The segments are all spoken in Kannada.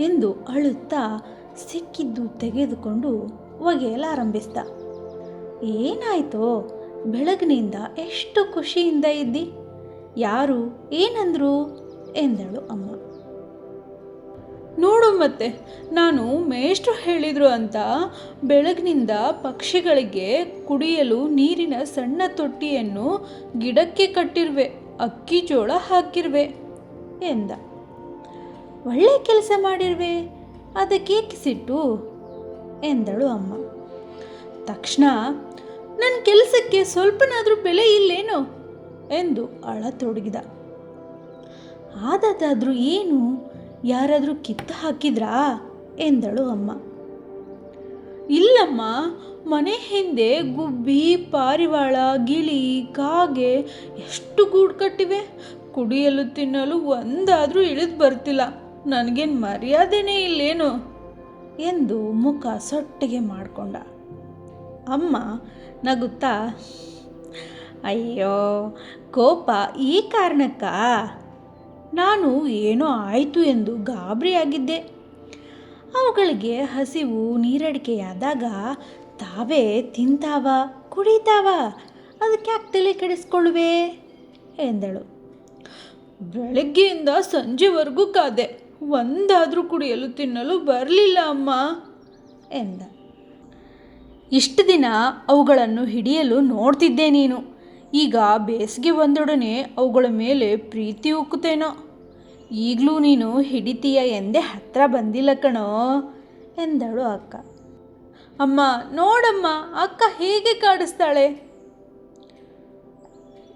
ಎಂದು ಅಳುತ್ತಾ ಸಿಕ್ಕಿದ್ದು ತೆಗೆದುಕೊಂಡು ಒಗೆಯಲಾರಂಭಿಸ್ದ ಏನಾಯ್ತೋ, ಬೆಳಗಿನಿಂದ ಎಷ್ಟು ಖುಷಿಯಿಂದ ಇದ್ದಿ? ಯಾರು, ಏನಂದ್ರು? ಎಂದಳು ಅಮ್ಮ. ನೋಡು ಮತ್ತೆ, ನಾನು ಮೇಷ್ಟ್ರು ಹೇಳಿದ್ರು ಅಂತ ಬೆಳಗಿನಿಂದ ಪಕ್ಷಿಗಳಿಗೆ ಕುಡಿಯಲು ನೀರಿನ ಸಣ್ಣ ತೊಟ್ಟಿಯನ್ನು ಗಿಡಕ್ಕೆ ಕಟ್ಟಿರುವೆ, ಅಕ್ಕಿ ಜೋಳ ಹಾಕಿರುವೆ, ಎಂದ. ಒಳ್ಳೆ ಕೆಲಸ ಮಾಡಿರುವೆ ಅದಕ್ಕೇಕೆ ಸಿಟ್ಟು ಎಂದಳು ಅಮ್ಮ. ತಕ್ಷಣ ನನ್ನ ಕೆಲಸಕ್ಕೆ ಸ್ವಲ್ಪನಾದರೂ ಬೆಲೆ ಇಲ್ಲೇನು, ಎಂದು ಅಳತೊಡಗಿದ. ಆದದಾದ್ರೂ ಏನು, ಯಾರಾದರೂ ಕಿತ್ತು ಹಾಕಿದ್ರಾ, ಎಂದಳು ಅಮ್ಮ. ಇಲ್ಲಮ್ಮ, ಮನೆ ಹಿಂದೆ ಗುಬ್ಬಿ, ಪಾರಿವಾಳ, ಗಿಳಿ, ಕಾಗೆ ಎಷ್ಟು ಗೂಡು ಕಟ್ಟಿವೆ. ಕುಡಿಯಲು, ತಿನ್ನಲು ಒಂದಾದರೂ ಇಳಿದು ಬರ್ತಿಲ್ಲ. ನನಗೇನು ಮರ್ಯಾದೆನೇ ಇಲ್ಲೇನು? ಎಂದು ಮುಖ ಸೊಟ್ಟಿಗೆ ಮಾಡಿಕೊಂಡ. ಅಮ್ಮ ನಗುತ್ತಾ, ಅಯ್ಯೋ, ಕೋಪ ಈ ಕಾರಣಕ್ಕ? ನಾನು ಏನೋ ಆಯಿತು ಎಂದು ಗಾಬರಿಯಾಗಿದ್ದೆ ಅವುಗಳಿಗೆ ಹಸಿವು ನೀರಡಿಕೆಯಾದಾಗ ತಾವೇ ತಿಂತಾವ, ಕುಡಿತಾವ? ಅದಕ್ಕೆ ಯಾಕೆ ತಲೆ ಕೆಡಿಸ್ಕೊಳ್ಳುವೆ? ಎಂದಳು. ಬೆಳಗ್ಗೆಯಿಂದ ಸಂಜೆವರೆಗೂ ಕಾದೆ. ಒಂದಾದರೂ ಕುಡಿಯಲು ತಿನ್ನಲು ಬರಲಿಲ್ಲ ಅಮ್ಮ ಎಂದ. ಇಷ್ಟು ದಿನ ಅವುಗಳನ್ನು ಹಿಡಿಯಲು ನೋಡ್ತಿದ್ದೆ ನೀನು. ಈಗ ಬೇಸಿಗೆ ಬಂದೊಡನೆ ಅವುಗಳ ಮೇಲೆ ಪ್ರೀತಿ ಉಕ್ಕುತ್ತೇನೋ. ಈಗಲೂ ನೀನು ಹಿಡಿತೀಯ ಎಂದೇ ಹತ್ರ ಬಂದಿಲ್ಲ ಕಣೋ ಎಂದಳು ಅಕ್ಕ. ಅಮ್ಮ, ನೋಡಮ್ಮ, ಅಕ್ಕ ಹೇಗೆ ಕಾಡಿಸ್ತಾಳೆ?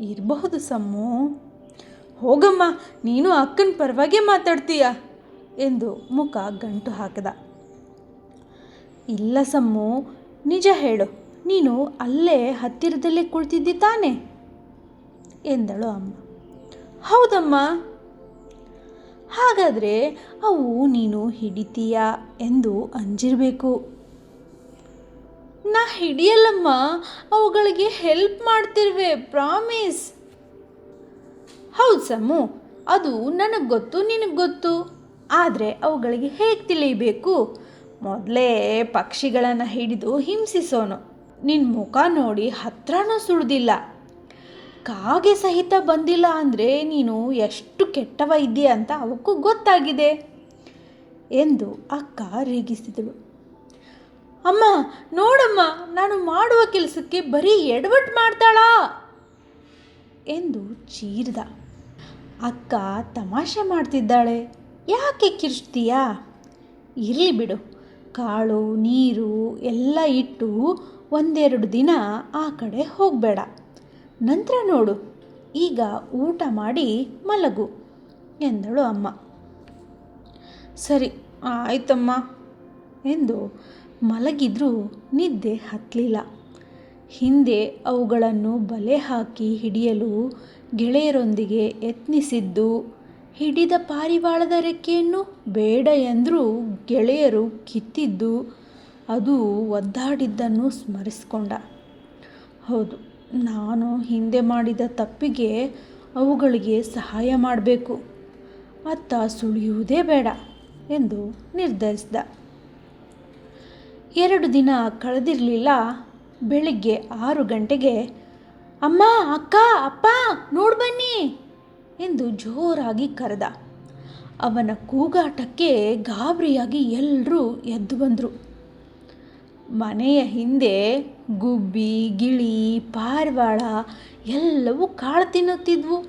ಇರಬಹುದು ಸಮ್ಮು. ಹೋಗಮ್ಮ, ನೀನು ಅಕ್ಕನ ಪರವಾಗಿ ಮಾತಾಡ್ತೀಯ. ಎಂದು ಮುಖ ಗಂಟು ಹಾಕಿದ. ಇಲ್ಲ ಸಮ್ಮು, ನಿಜ ಹೇಳು, ನೀನು ಅಲ್ಲೇ ಹತ್ತಿರದಲ್ಲೇ ಕುಳಿತಿದ್ದಿ ತಾನೆ? ಎಂದಳು ಅಮ್ಮ. ಹೌದಮ್ಮ. ಹಾಗಾದರೆ ಅವು ನೀನು ಹಿಡಿತೀಯ ಎಂದು ಅಂಜಿರಬೇಕು. ನಾ ಹಿಡಿಯಲ್ಲಮ್ಮ, ಅವುಗಳಿಗೆ ಹೆಲ್ಪ್ ಮಾಡ್ತಿರ್ವೆ ಪ್ರಾಮಿಸ್ ಹೌದು ಸಮ್ಮು, ಅದು ನನಗೆ ಗೊತ್ತು, ನಿನಗೆ ಗೊತ್ತು. ಆದರೆ ಅವುಗಳಿಗೆ ಹೇಗೆ ತಿಳಿಯಬೇಕು? ಮೊದಲೇ ಪಕ್ಷಿಗಳನ್ನು ಹಿಡಿದು ಹಿಂಸಿಸೋನು. ನಿನ್ನ ಮುಖ ನೋಡಿ ಹತ್ರನೂ ಸುಳಿದಿಲ್ಲ. ಕಾಗೆ ಸಹಿತ ಬಂದಿಲ್ಲ ಅಂದರೆ ನೀನು ಎಷ್ಟು ಕೆಟ್ಟವ ಇದ್ದೀಯ ಅಂತ ಅವಕ್ಕೂ ಗೊತ್ತಾಗಿದೆ ಎಂದು ಅಕ್ಕ ರೇಗಿಸಿದಳು. ಅಮ್ಮ, ನೋಡಮ್ಮ, ನಾನು ಮಾಡುವ ಕೆಲಸಕ್ಕೆ ಬರೀ ಎಡವಟ್ಟು ಮಾಡ್ತಾಳಾ? ಎಂದು ಚೀರ್ದ. ಅಕ್ಕ ತಮಾಷೆ ಮಾಡ್ತಿದ್ದಾಳೆ. ಯಾಕೆ ಕಿರ್ಚ್ತೀಯಾ? ಇರಲಿ ಬಿಡು. ಕಾಳು, ನೀರು ಎಲ್ಲ ಇಟ್ಟು ಒಂದೆರಡು ದಿನ ಆ ಕಡೆ ಹೋಗಬೇಡ. ನಂತರ ನೋಡು. ಈಗ ಊಟ ಮಾಡಿ ಮಲಗು ಎಂದಳು ಅಮ್ಮ. ಸರಿ, ಆಯ್ತಮ್ಮ ಎಂದು ಮಲಗಿದ್ರೂ ನಿದ್ದೆ ಹತ್ತಲಿಲ್ಲ ಹಿಂದೆ ಅವುಗಳನ್ನು ಬಲೆ ಹಾಕಿ ಹಿಡಿಯಲು ಗೆಳೆಯರೊಂದಿಗೆ ಯತ್ನಿಸಿದ್ದು ಹಿಡಿದ ಪಾರಿವಾಳದ ರೆಕ್ಕೆಯನ್ನು ಬೇಡ ಎಂದರೂ ಗೆಳೆಯರು ಕಿತ್ತಿದ್ದು ಅದು ಒದ್ದಾಡಿದ್ದನ್ನು ಸ್ಮರಿಸಿಕೊಂಡ. ಹೌದು, ನಾನು ಹಿಂದೆ ಮಾಡಿದ ತಪ್ಪಿಗೆ ಅವುಗಳಿಗೆ ಸಹಾಯ ಮಾಡಬೇಕು. ಅತ್ತ ಸುಳಿಯುವುದೇ ಬೇಡ ಎಂದು ನಿರ್ಧರಿಸಿದ. ಎರಡು ದಿನ ಕಳೆದಿರಲಿಲ್ಲ, ಬೆಳಿಗ್ಗೆ ಆರು ಗಂಟೆಗೆ, ಅಮ್ಮ, ಅಕ್ಕ, ಅಪ್ಪ ನೋಡ್ಬನ್ನಿ ಎಂದು ಜೋರಾಗಿ ಕರೆದ. ಅವನ ಕೂಗಾಟಕ್ಕೆ ಗಾಬರಿಯಾಗಿ ಎಲ್ಲರೂ ಎದ್ದು ಬಂದರು. ಮನೆಯ ಹಿಂದೆ ಗುಬ್ಬಿ, ಗಿಳಿ, ಪಾರಿವಾಳ ಎಲ್ಲವೂ ಕಾಳು ತಿನ್ನುತ್ತಿದ್ವು.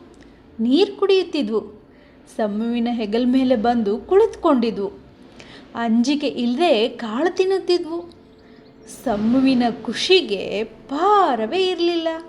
ನೀರು ಕುಡಿಯುತ್ತಿದ್ವು. ಸಮ್ಮುವಿನ ಹೆಗಲ ಮೇಲೆ ಬಂದು ಕುಳಿತುಕೊಂಡಿದ್ವು. ಅಂಜಿಕೆ ಇಲ್ಲದೆ ಕಾಳು ತಿನ್ನುತ್ತಿದ್ವು. ಸಮ್ಮುವಿನ ಖುಷಿಗೆ ಪಾರವೇ ಇರಲಿಲ್ಲ.